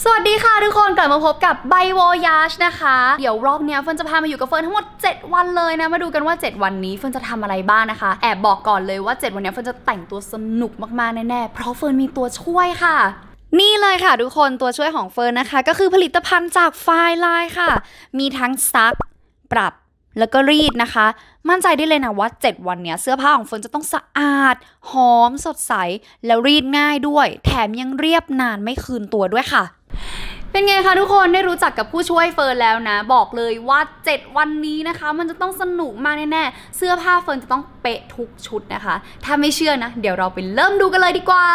สวัสดีค่ะทุกคนกลับมาพบกับไบโวยาชนะคะ เดี๋ยวรอบเนี้ยเฟิร์นจะพามาอยู่กับเฟิร์นทั้งหมด 7 วันเลยนะ มาดูกันว่า 7 วันนี้เฟิร์นจะทำอะไรบ้างนะคะ แอบบอกก่อนเลยว่า 7 วันนี้เฟิร์นจะแต่งตัวสนุกมากๆแน่ๆเพราะเฟิร์นมีตัวช่วยค่ะนี่เลยค่ะทุกคนตัวช่วยของเฟิร์นนะคะ ก็คือผลิตภัณฑ์จากไฟไลน์ค่ะ มีทั้งซัก ปรับ แล้วก็รีดนะคะ มั่นใจได้เลยนะว่า 7 วันเนี้ยเสื้อผ้าของเฟิร์นจะต้องสะอาด หอมสดใส แล้วรีดง่ายด้วย แถมยังเรียบนานไม่คืนตัวด้วยค่ะ เป็นไงคะทุกคนได้รู้จักกับผู้ช่วยเฟิร์นแล้วนะ บอกเลยว่า 7 วันนี้นะคะ มันจะต้องสนุกมากแน่ๆ เสื้อผ้าเฟิร์นจะต้องเป๊ะทุกชุดนะคะ ถ้าไม่เชื่อนะ เดี๋ยวเราไปเริ่มดูกันเลยดีกว่า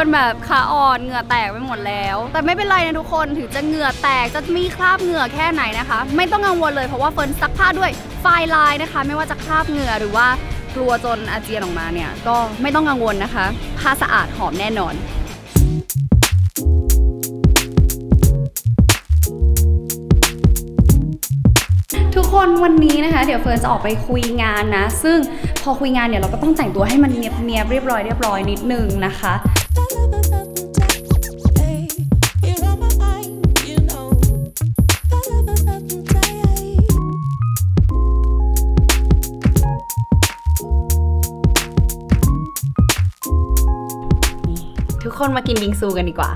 ากเฟิร์นแบบขาอ่อนเหงื่อแตกไปหมดแล้ว แต่ไม่เป็นไรนะทุกคนถึงจะเหงื่อแตกจะมีคราบเหงื่อแค่ไหนนะคะ ไม่ต้องกังวลเลยเพราะว่าเฟิร์นซักผ้าด้วยไฟลายนะคะ ไม่ว่าจะคราบเหงื่อหรือว่ากลัวจนอาเจียนออกมาเนี่ยก็ไม่ต้องกังวลนะคะผ้าสะอาดหอมแน่นอนทุกคนวันนี้นะคะ เดี๋ยวเฟิร์นจะออกไปคุยงานนะ ซึ่งพอคุยงานเนี่ยเราก็ต้องแต่งตัวให้มันเนียบๆเรียบร้อยเรียบร้อยนิดนึงนะคะ ทุกคนมากินบิงซูกันดีกว่า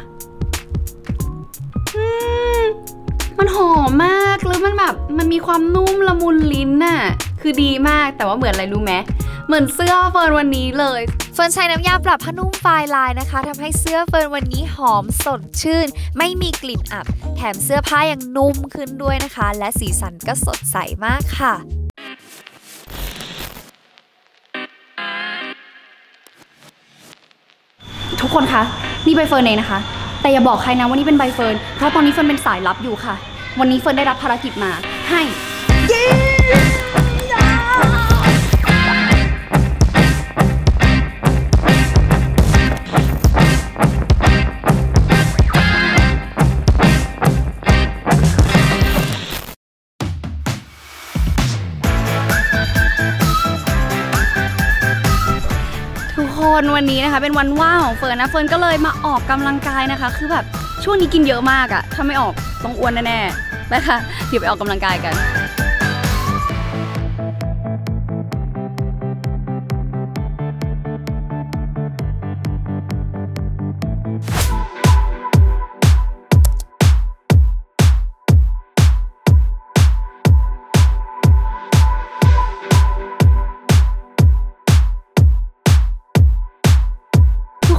อืมมันหอมมาก แล้วมันแบบ มันมีความนุ่มละมุนลิ้นน่ะ คือดีมากแต่ว่าเหมือนอะไรรู้ไหมเหมือนเสื้อเฟิร์นวันนี้เลยเฟิร์นใช้น้ำยาปรับผ้านุ่มไฟลายนะคะทำให้เสื้อเฟิร์นวันนี้หอมสดชื่น ไม่มีกลิ่นอับ แถมเสื้อผ้ายังนุ่มขึ้นด้วยนะคะ และสีสันก็สดใสมากค่ะทุกคนคะ นี่ใบเฟิร์นเองนะคะ แต่อย่าบอกใครนะว่านี่เป็นใบเฟิร์น เพราะตอนนี้เฟิร์นเป็นสายลับอยู่ค่ะ วันนี้เฟิร์นได้รับภารกิจมาให้ คนวันนี้นะคะ เป็นวันว่างของเฟิร์นนะเฟิร์นก็เลยมาออกกำลังกายนะคะ คือแบบช่วงนี้กินเยอะมากอะถ้าไม่ออกต้องอ้วนแน่ๆนะคะเดี๋ยวไปออกกำลังกายกัน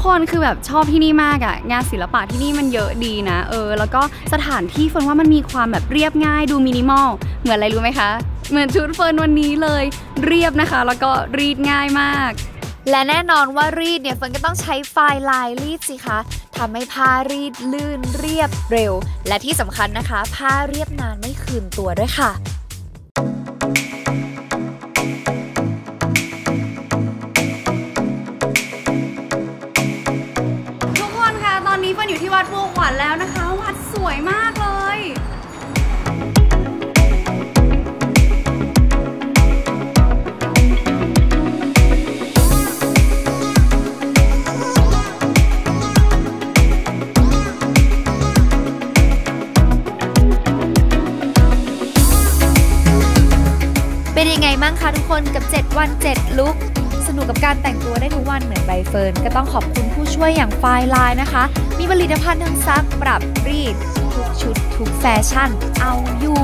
คนคือแบบชอบที่นี่มากอะงานศิลปะที่นี่มันเยอะดีนะ เออ แล้วก็สถานที่เฟิร์นว่ามันมีความแบบเรียบง่ายดูมินิมอลเหมือนอะไรรู้ไหมคะ เหมือนชุดเฟิร์นวันนี้เลย เรียบนะคะ แล้วก็รีดง่ายมาก และแน่นอนว่ารีดเนี่ยเฟิร์นก็ต้องใช้ไฟลายรีดสิคะทำให้ผ้ารีดลื่นเรียบเร็ว และที่สำคัญนะคะ ผ้าเรียบนานไม่คืนตัวด้วยค่ะ เป็นยังไงบ้างคะทุกคนกับ 7 วัน 7 ลุกสนุกกับการแต่งตัวได้ทุกวันเหมือนใบเฟิร์น ก็ต้องขอบคุณผู้ช่วยอย่างไฟลายนะคะ มีผลิตภัณฑ์ทั้งซักปรับรีด ทุกชุด ทุกแฟชั่น เอาอยู่